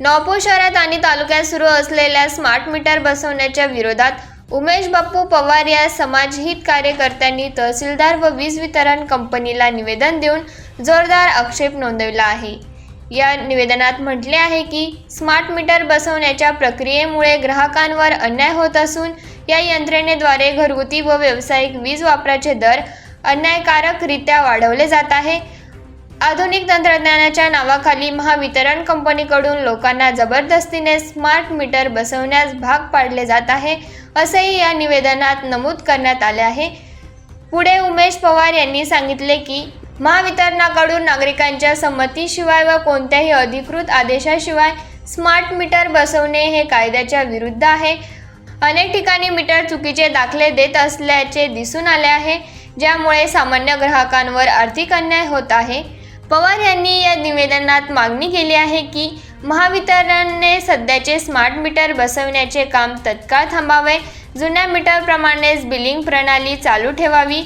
नवापूर शहरात आणि तालुक्यात सुरू असलेल्या स्मार्ट मीटर बसवण्याच्या विरोधात उमेश बाप्पू पवार या समाजहित कार्यकर्त्यांनी तहसीलदार व वीज वितरण कंपनीला निवेदन देऊन जोरदार आक्षेप नोंदवला आहे. या निवेदनात म्हटले आहे की स्मार्ट मीटर बसवण्याच्या प्रक्रियेमुळे ग्राहकांवर अन्याय होत असून या यंत्रणेद्वारे घरगुती व व्यावसायिक वीज वापराचे दर अन्यायकारकरित्या वाढवले जात आहे. आधुनिक तंत्रज्ञानाच्या नावाखाली महावितरण कंपनीकडून लोकांना जबरदस्तीने स्मार्ट मीटर बसवण्यास भाग पाडले जात आहे असेही या निवेदनात नमूद करण्यात आले आहे. पुढे उमेश पवार यांनी सांगितले की महावितरणाकडून नागरिकांच्या संमतीशिवाय व कोणत्याही अधिकृत आदेशाशिवाय स्मार्ट मीटर बसवणे हे कायद्याच्या विरुद्ध आहे. अनेक ठिकाणी मीटर चुकीचे दाखले देत असल्याचे दिसून आले आहे ज्यामुळे सामान्य ग्राहकांवर आर्थिक अन्याय होत आहे. पवार यांनी या निवेदनात मागणी केली आहे की महावितरणने सध्याचे स्मार्ट मीटर बसवण्याचे काम तत्काळ थांबावे जुन्या मीटरप्रमाणेच बिलिंग प्रणाली चालू ठेवावी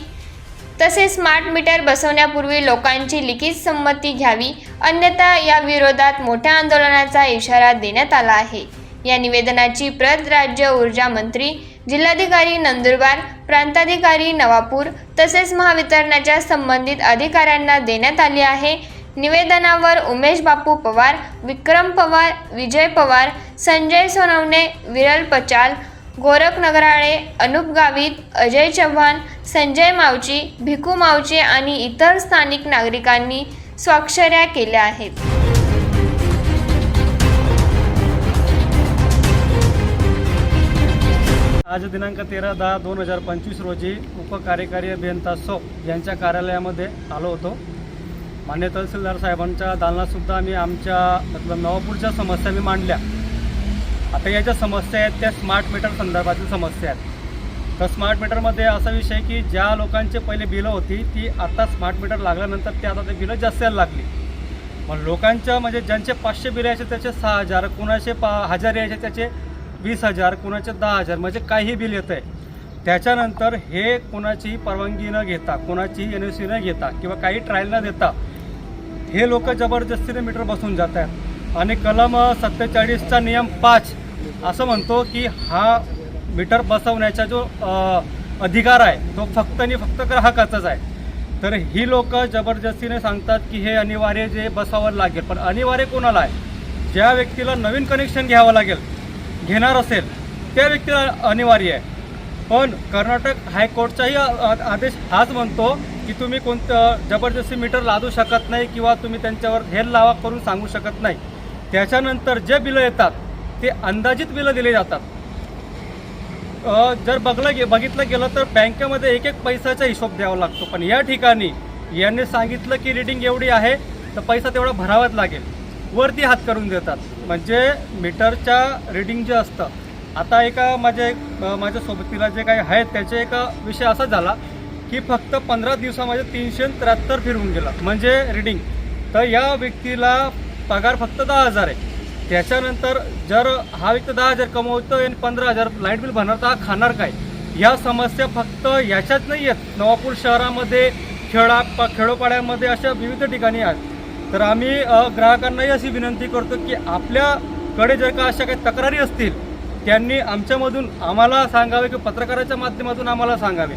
तसेच स्मार्ट मीटर बसवण्यापूर्वी लोकांची लिखित संमती घ्यावी अन्यथा या विरोधात मोठ्या आंदोलनाचा इशारा देण्यात आला आहे. या निवेदनाची प्रत राज्य ऊर्जा मंत्री जिल्हाधिकारी नंदुरबार प्रांताधिकारी नवापूर तसेच महावितरणाच्या संबंधित अधिकाऱ्यांना देण्यात आली आहे. निवेदनावर उमेश बापू पवार विक्रम पवार विजय पवार संजय सोनवणे विरल पचाल गोरख नगराळे अनुप गावित अजय चव्हाण संजय मावची भिकू मावचे आणि इतर स्थानिक नागरिकांनी स्वाक्षऱ्या केल्या आहेत. आज दिनांक तेरा दहा दोन हजार पंचवीस रोजी उपकार्यकारी अभियंता सो यांच्या कार्यालयामध्ये आलो होतो. मान्य तहसीलदार साहेबांच्या दालनातसुद्धा आम्ही आमच्या मतलब नवापूरच्या समस्या मी मांडल्या. आता या ज्या समस्या आहेत त्या स्मार्ट मीटर संदर्भातील समस्या आहेत. तर स्मार्ट मीटरमध्ये असा विषय आहे की ज्या लोकांचे पहिले बिलं होती ती आता स्मार्ट मीटर लागल्यानंतर ते आता ते बिलं जास्त यायला लागली. मग लोकांच्या म्हणजे ज्यांचे पाचशे बिलं यायचे त्याचे सहा हजार कुणाचे पा हजार यायचे त्याचे वीस हजार कुणाचे दहा हजार म्हणजे काही बिल येतं आहे त्याच्यानंतर हे कुणाचीही परवानगी न घेता कुणाचीही एन ओ सी न घेता किंवा काही ट्रायल न देता हे लोक जबरदस्तीने मीटर बसून जात आहेत. आणि कलम सत्तेचाळीसचा नियम पाच असं म्हणतो की हा मीटर बसवण्याचा जो अधिकार आहे तो फक्त आणि फक्त ग्राहकाचाच आहे. तर ही लोक जबरदस्तीने सांगतात की हे अनिवार्य जे बसावं लागेल पण अनिवार्य कोणाला आहे? ज्या व्यक्तीला नवीन कनेक्शन घ्यावं लागेल घेणार असेल त्या व्यक्तीला अनिवार्य आहे. पण कर्नाटक हायकोर्टचाही आ- आदेश हाच म्हणतो की तुम्ही कोणतं जबरदस्ती मीटर लादू शकत नाही किंवा तुम्ही त्यांच्यावर हेल लावा करून सांगू शकत नाही. त्याच्यानंतर जे बिलं येतात ते अंदाजित बिलं दिले जातात. जर बघलं गे बघितलं गेलं तर बँकेमध्ये एक एक पैशाचा हिशोब द्यावा लागतो. पण या ठिकाणी यांनी सांगितलं की रिडिंग एवढी आहे तर पैसा तेवढा भरावाच लागेल. वरती हात करून देतात. म्हणजे मीटरच्या रिडिंग जे असतं आता एका माझ्या एक माझ्यासोबतीला जे काही आहेत त्याचे एक विषय असा झाला की फक्त पंधरा दिवसामध्ये तीनशे त्र्याहत्तर फिरवून गेला म्हणजे रिडिंग. तर या व्यक्तीला पगार फक्त दहा हजार आहे. त्याच्यानंतर जर हा व्यक्ती दहा हजार कमवतो आणि पंधरा हजार लाइट बिल भरणार तर हा खाणार काय? या समस्या फक्त याच्याच नाही आहेत. नवापूर शहरामध्ये खेळा प खेडोपाड्यामध्ये अशा विविध ठिकाणी आहेत. तर आम्ही ग्राहकांनाही अशी विनंती करतो की आपल्याकडे जर का अशा काही तक्रारी असतील त्यांनी आमच्यामधून आम्हाला सांगावे किंवा पत्रकाराच्या माध्यमातून आम्हाला सांगावे.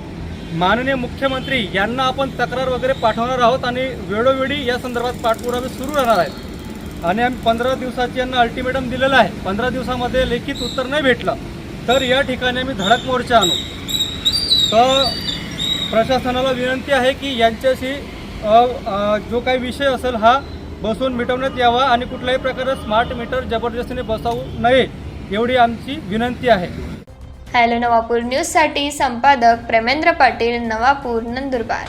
माननीय मुख्यमंत्री यांना आपण तक्रार वगैरे पाठवणार आहोत आणि वेळोवेळी या संदर्भात पाठपुरावे सुरू राहणार आहेत. आणि आम्ही पंधरा दिवसाची यांना अल्टिमेटम दिलेलं आहे. पंधरा दिवसामध्ये लेखित उत्तर नाही भेटलं तर या ठिकाणी आम्ही धडक मोर्चा आणू. तर प्रशासनाला विनंती आहे की यांच्याशी जो काही विषय असेल हा बसवून मिटवण्यात यावा आणि कुठल्याही प्रकारे स्मार्ट मीटर जबरदस्तीने बसवू नये एवढी आमची विनंती आहे. हॅलो नवापूर न्यूजसाठी संपादक प्रेमेंद्र पाटील नवापूर नंदुरबार.